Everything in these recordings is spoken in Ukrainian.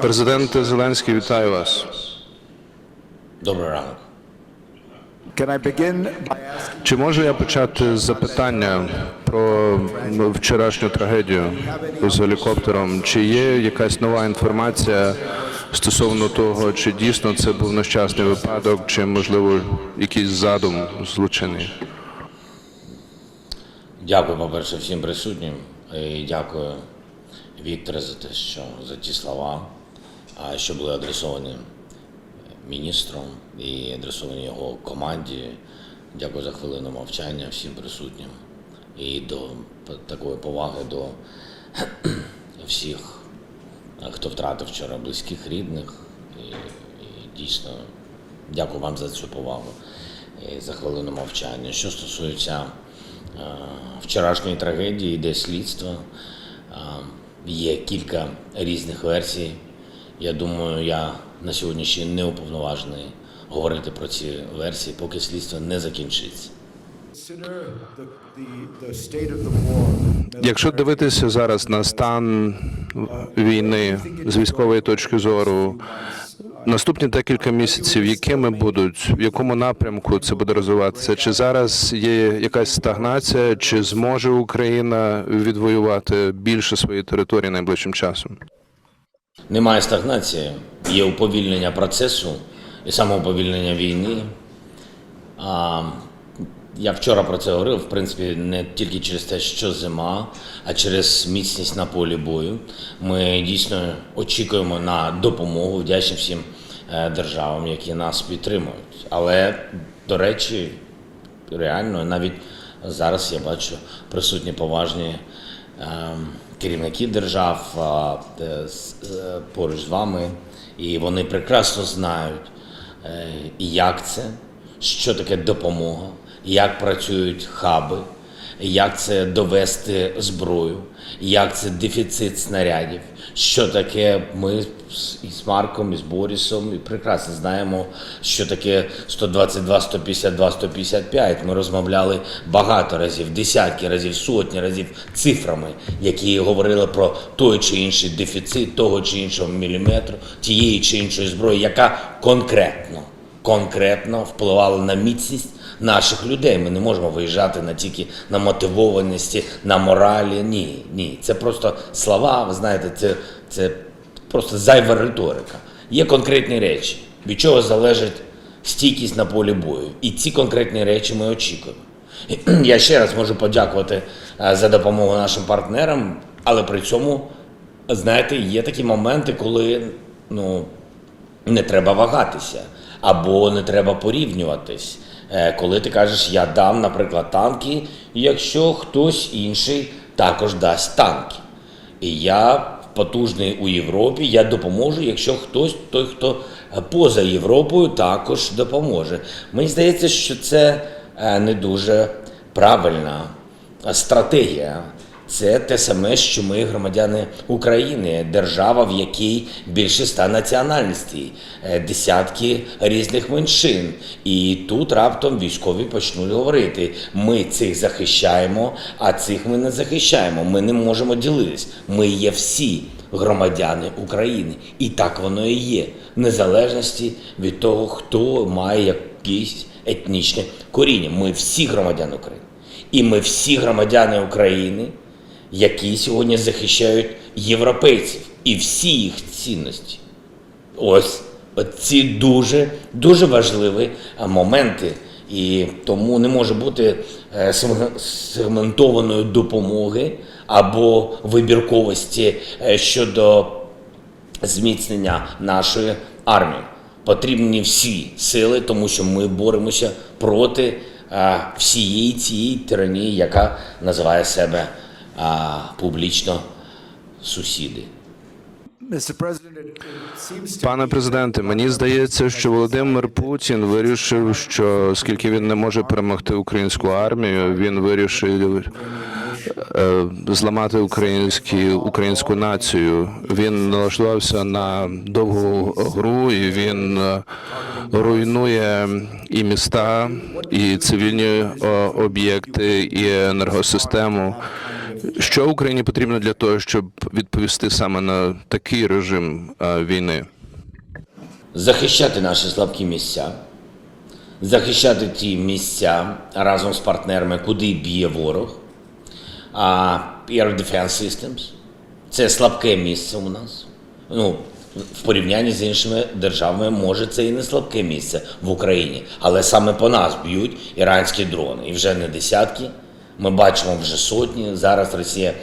Президенте Зеленський, вітаю вас. Добрий ранок. Чи можу я почати з запитання про вчорашню трагедію з гелікоптером? Чи є якась нова інформація стосовно того, чи дійсно це був нещасний випадок, чи можливо якийсь задум злочинний? Дякую, по-перше, всім присутнім. І дякую Вікторе за те, що за ті слова, що були адресовані міністром і адресовані його команді. Дякую за хвилину мовчання всім присутнім і до такої поваги до всіх, хто втратив вчора близьких рідних. І, і дійсно дякую вам за цю повагу і за хвилину мовчання. Що стосується е, вчорашньої трагедії, йде слідство. Е, Є кілька різних версій. Я думаю, я на сьогодні ще не уповноважений говорити про ці версії, поки слідство не закінчиться. Якщо дивитися зараз на стан війни з військової точки зору, наступні декілька місяців, якими будуть, в якому напрямку це буде розвиватися? Чи зараз є якась стагнація, чи зможе Україна відвоювати більше своєї території найближчим часом? Немає стагнації, є уповільнення процесу і самоуповільнення війни. Я вчора про це говорив, в принципі, не тільки через те, що зима, а через міцність на полі бою. Ми дійсно очікуємо на допомогу, вдячні всім е, державам, які нас підтримують. Але, до речі, реально навіть зараз я бачу присутні поважні ем, керівники держав а, е, поруч з вами, і вони прекрасно знають, е, як це, що таке допомога, як працюють хаби, як це довести зброю, як це дефіцит снарядів, що таке ми і з Марком, і з Борісом, і прекрасно знаємо, що таке 122, 152, 155. Ми розмовляли багато разів, десятки разів, сотні разів цифрами, які говорили про той чи інший дефіцит того чи іншого міліметру, тієї чи іншої зброї, яка конкретно конкретно впливали на міцність наших людей. Ми не можемо виїжджати на тільки на мотивованості, на моралі. Ні, ні. Це просто слова. Ви знаєте, це, це просто зайва риторика. Є конкретні речі, від чого залежить стійкість на полі бою. І ці конкретні речі ми очікуємо. Я ще раз можу подякувати е, за допомогу нашим партнерам, але при цьому, знаєте, є такі моменти, коли ну, не треба вагатися або не треба порівнюватись. Е, Коли ти кажеш, я дам, наприклад, танки, якщо хтось інший також дасть танки. І я потужний у Європі, я допоможу, якщо хтось, той, хто поза Європою, також допоможе. Мені здається, що це е, не дуже правильна стратегія. Це те саме, що ми громадяни України, держава, в якій більше ста національностей, десятки різних меншин. І тут раптом військові почнуть говорити: ми цих захищаємо, а цих ми не захищаємо. Ми не можемо ділитись. Ми є всі громадяни України, і так воно і є, в незалежності від того, хто має якісь етнічне коріння. Ми всі громадяни України. І ми всі громадяни України, які сьогодні захищають європейців і всі їх цінності. Ось ці дуже дуже важливі моменти. І тому не може бути е, сегментованої допомоги або вибірковості е, щодо зміцнення нашої армії. Потрібні всі сили, тому що ми боремося проти е, всієї цієї тиранії, яка називає себе е, публічно сусіди. Пане президенте, мені здається, що Володимир Путін вирішив, що оскільки він не може перемогти українську армію, він вирішив е, зламати українські, українську націю. Він налаштувався на довгу гру, і він е, руйнує і міста, і цивільні е, об'єкти, і енергосистему. Що Україні потрібно для того, щоб відповісти саме на такий режим е, війни? захищати наші слабкі місця, захищати ті місця разом з партнерами, куди б'є ворог. А Air Defense Systems – це слабке місце у нас. Ну, в порівнянні з іншими державами, може, це і не слабке місце в Україні, але саме по нас б'ють іранські дрони. І вже не десятки. Ми бачимо вже сотні. Зараз Росія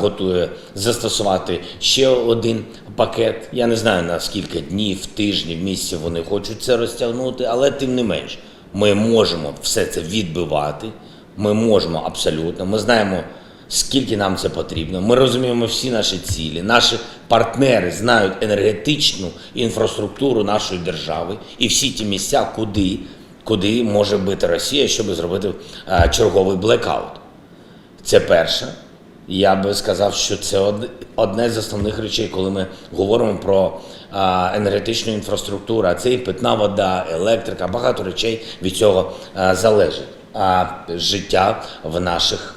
готує застосувати ще один пакет. Я не знаю на скільки днів, тижнів, місяців вони хочуть це розтягнути, але тим не менш, ми можемо все це відбивати. Ми можемо абсолютно. Ми знаємо, скільки нам це потрібно. Ми розуміємо всі наші цілі. Наші партнери знають енергетичну інфраструктуру нашої держави і всі ті місця, куди, куди може бити Росія, щоб зробити е, черговий блекаут. Це перше. Я би сказав, що це одне з основних речей, коли ми говоримо про а, енергетичну інфраструктуру. А це і питна вода, електрика, багато речей від цього а, залежить. А життя в наших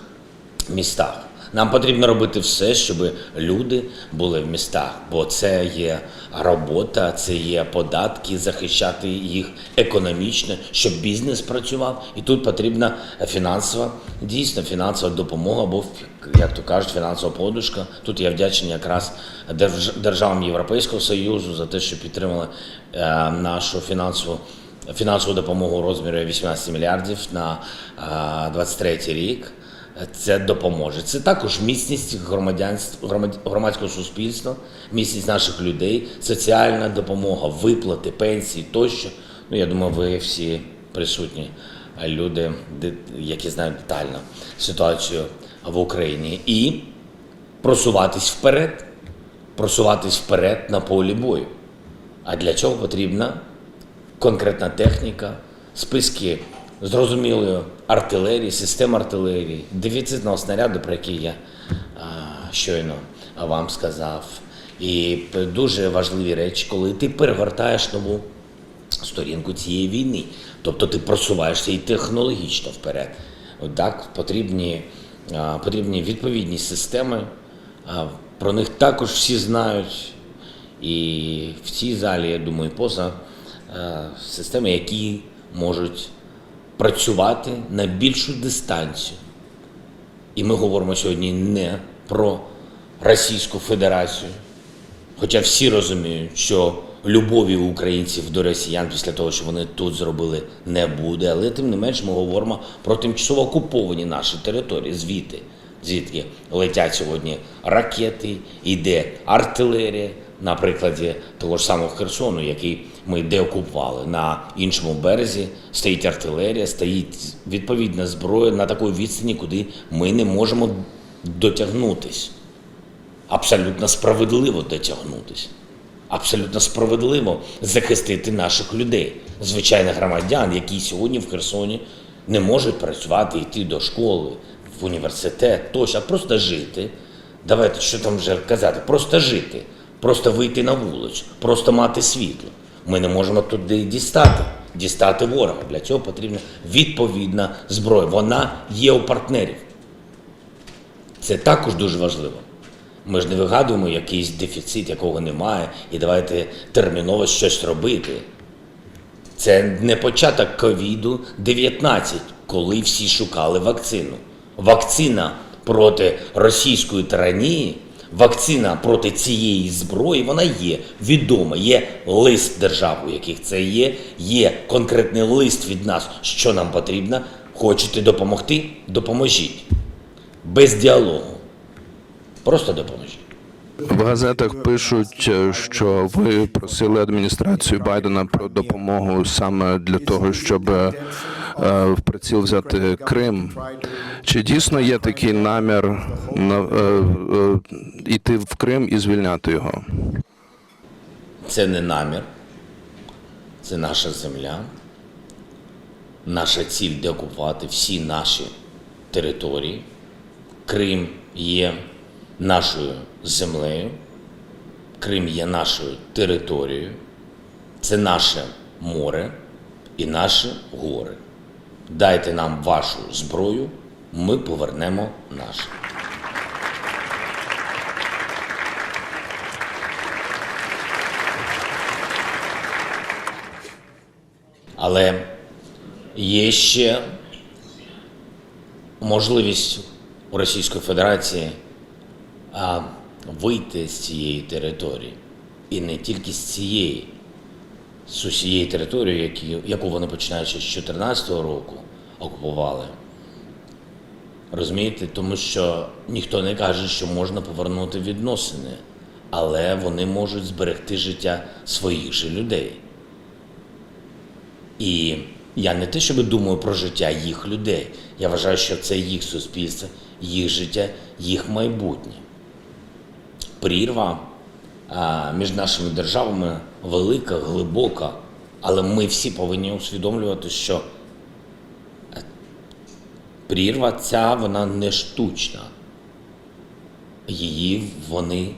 містах. Нам потрібно робити все, щоб люди були в містах, бо це є робота, це є податки, захищати їх економічно, щоб бізнес працював. І тут потрібна фінансова, дійсно фінансова допомога, або як то кажуть, фінансова подушка. Тут я вдячний якраз державам Європейського Союзу за те, що підтримали е, нашу фінансову фінансову допомогу у розмірі 18 мільярдів на 23 рік. Це допоможе. Це також міцність громадського суспільства, міцність наших людей, соціальна допомога, виплати, пенсії тощо. Ну, я думаю, ви всі присутні люди, які знають детально ситуацію в Україні. І просуватись вперед, просуватись вперед на полі бою. А для цього потрібна конкретна техніка, списки зрозумілої артилерії, систем артилерії, дефіцитного снаряду, про який я щойно вам сказав. І дуже важливі речі, коли ти перевертаєш нову сторінку цієї війни. Тобто ти просуваєшся і технологічно вперед. Так, потрібні, потрібні відповідні системи. Про них також всі знають. І в цій залі, я думаю, поза системи, які можуть працювати на більшу дистанцію. І ми говоримо сьогодні не про Російську Федерацію, хоча всі розуміють, що любові українців до росіян після того, що вони тут зробили, не буде. Але тим не менш ми говоримо про тимчасово окуповані наші території, звідти, звідки летять сьогодні ракети, іде артилерія. На прикладі того ж самого Херсону, який ми деокупували. На іншому березі стоїть артилерія, стоїть відповідна зброя на такій відстані, куди ми не можемо дотягнутись. Абсолютно справедливо дотягнутись. Абсолютно справедливо захистити наших людей, звичайних громадян, які сьогодні в Херсоні не можуть працювати, йти до школи, в університет, тощо, а просто жити. Давайте, що там вже казати, просто жити, просто вийти на вулицю, просто мати світло. Ми не можемо туди дістати, дістати ворога. Для цього потрібна відповідна зброя. Вона є у партнерів. Це також дуже важливо. Ми ж не вигадуємо якийсь дефіцит, якого немає, і давайте терміново щось робити. Це не початок ковіду 19 коли всі шукали вакцину. Вакцина проти російської тиранії, вакцина проти цієї зброї, вона є відома. Є лист держав, у яких це є, є конкретний лист від нас, що нам потрібно. Хочете допомогти? Допоможіть. Без діалогу. Просто допоможіть. В газетах пишуть, е, що ви просили адміністрацію Байдена про допомогу саме для того, щоб е, в приціл взяти Крим. Чи дійсно є такий намір на е, е, йти в Крим і звільняти його? Це не намір, це наша земля. Наша ціль деокупувати всі наші території. Крим є нашою землею, Крим є нашою територією, це наше море і наші гори. Дайте нам вашу зброю, ми повернемо наше. Але є ще можливість у Російської Федерації вийти з цієї території. І не тільки з цієї, з усієї території, яку вони починаючи з 2014 року окупували. Розумієте, тому що ніхто не каже, що можна повернути відносини, але вони можуть зберегти життя своїх же людей. І я не те, щоб думаю про життя їх людей. Я вважаю, що це їх суспільство, їх життя, їх майбутнє. Прірва між нашими державами велика, глибока, але ми всі повинні усвідомлювати, що прірва ця вона не штучна. Її вони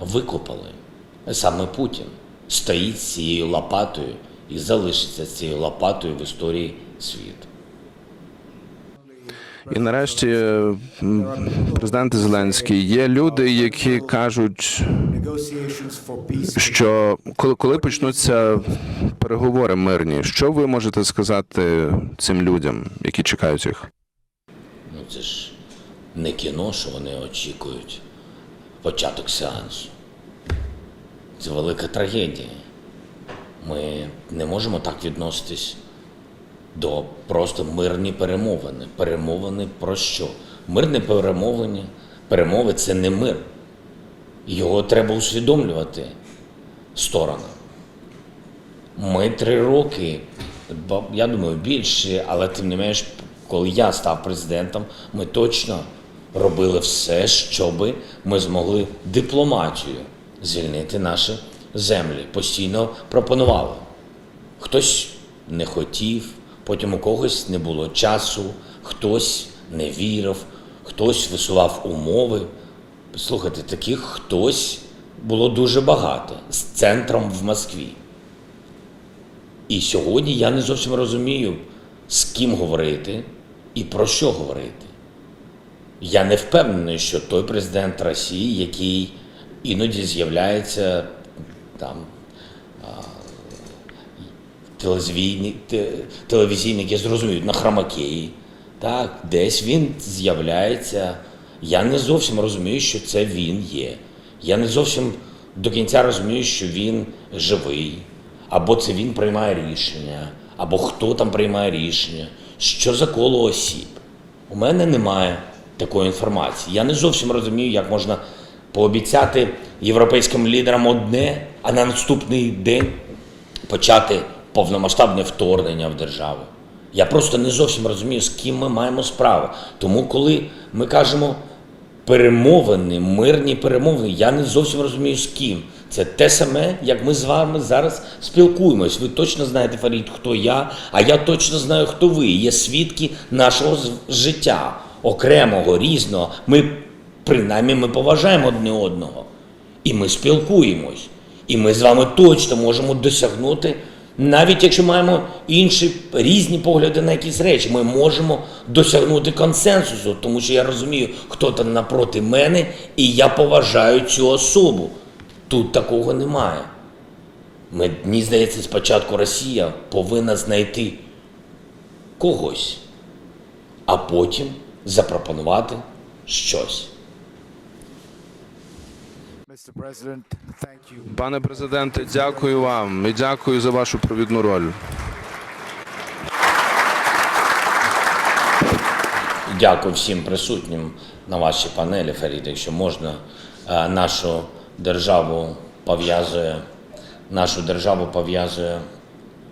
викопали. Саме Путін стоїть цією лопатою і залишиться цією лопатою в історії світу. І нарешті, президент Зеленський, є люди, які кажуть, що коли почнуться переговори мирні, що ви можете сказати цим людям, які чекають їх? Це ж не кіно, що вони очікують початок сеансу. Це велика трагедія. Ми не можемо так відноситись до просто мирні перемовини. Перемовини про що? Мирне перемовлення, перемови це не мир. Його треба усвідомлювати сторонам. Ми три роки, я думаю, більше, але тим не менш, коли я став президентом, ми точно робили все, щоб ми змогли дипломатію звільнити наші землі. Постійно пропонували. Хтось не хотів, потім у когось не було часу, хтось не вірив, хтось висував умови. Слухайте, таких хтось було дуже багато з центром в Москві. І сьогодні я не зовсім розумію, з ким говорити і про що говорити. Я не впевнений, що той президент Росії, який іноді з'являється там телевізійники зрозуміють на хромакеї. Так, десь він з'являється. Я не зовсім розумію, що це він є. Я не зовсім до кінця розумію, що він живий, або це він приймає рішення, або хто там приймає рішення, що за коло осіб. У мене немає такої інформації. Я не зовсім розумію, як можна пообіцяти європейським лідерам одне, а на наступний день почати повномасштабне вторгнення в державу. Я просто не зовсім розумію, з ким ми маємо справу. Тому, коли ми кажемо перемовини, мирні перемовини, я не зовсім розумію з ким. Це те саме, як ми з вами зараз спілкуємось. Ви точно знаєте, Фарід, хто я, а я точно знаю, хто ви. Є свідки нашого життя, окремого, різного. Ми принаймні ми поважаємо одне одного. І ми спілкуємось. І ми з вами точно можемо досягнути, навіть якщо маємо інші різні погляди на якісь речі, ми можемо досягнути консенсусу, тому що я розумію, хто там напроти мене, і я поважаю цю особу. Тут такого немає. Мені здається, спочатку Росія повинна знайти когось, а потім запропонувати щось. Пане президенте, дякую вам і дякую за вашу провідну роль. Дякую всім присутнім на вашій панелі, Фарід, якщо можна. Е, Нашу державу пов'язує, нашу державу пов'язує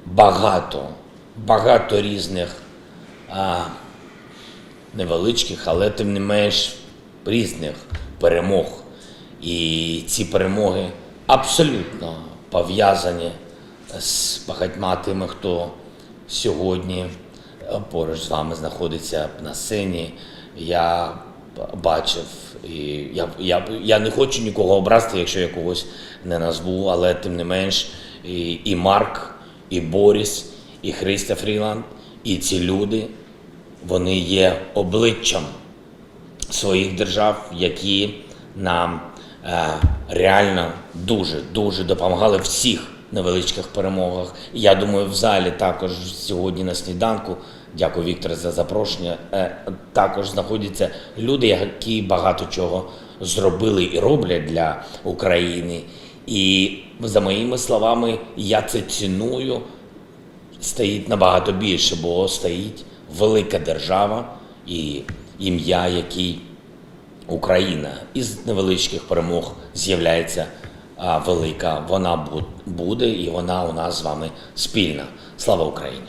багато, багато різних а, невеличких, але тим не менш різних перемог. І ці перемоги абсолютно пов'язані з багатьма тими, хто сьогодні е, поруч з вами знаходиться на сцені. Я бачив, і я, я, я не хочу нікого образити, якщо я когось не назву, але тим не менш, і, і Марк, і Боріс, і Христа Фріланд, і ці люди, вони є обличчям своїх держав, які нам е, реально дуже дуже допомагали в всіх невеличких перемогах. Я думаю, в залі також сьогодні на сніданку. Дякую, Віктор, за запрошення. е, Також знаходяться люди, які багато чого зробили і роблять для України. І за моїми словами, я це ціную. Стоїть набагато більше, бо стоїть велика держава і ім'я, який Україна із невеличких перемог з'являється а, велика. Вона буде і вона у нас з вами спільна. Слава Україні!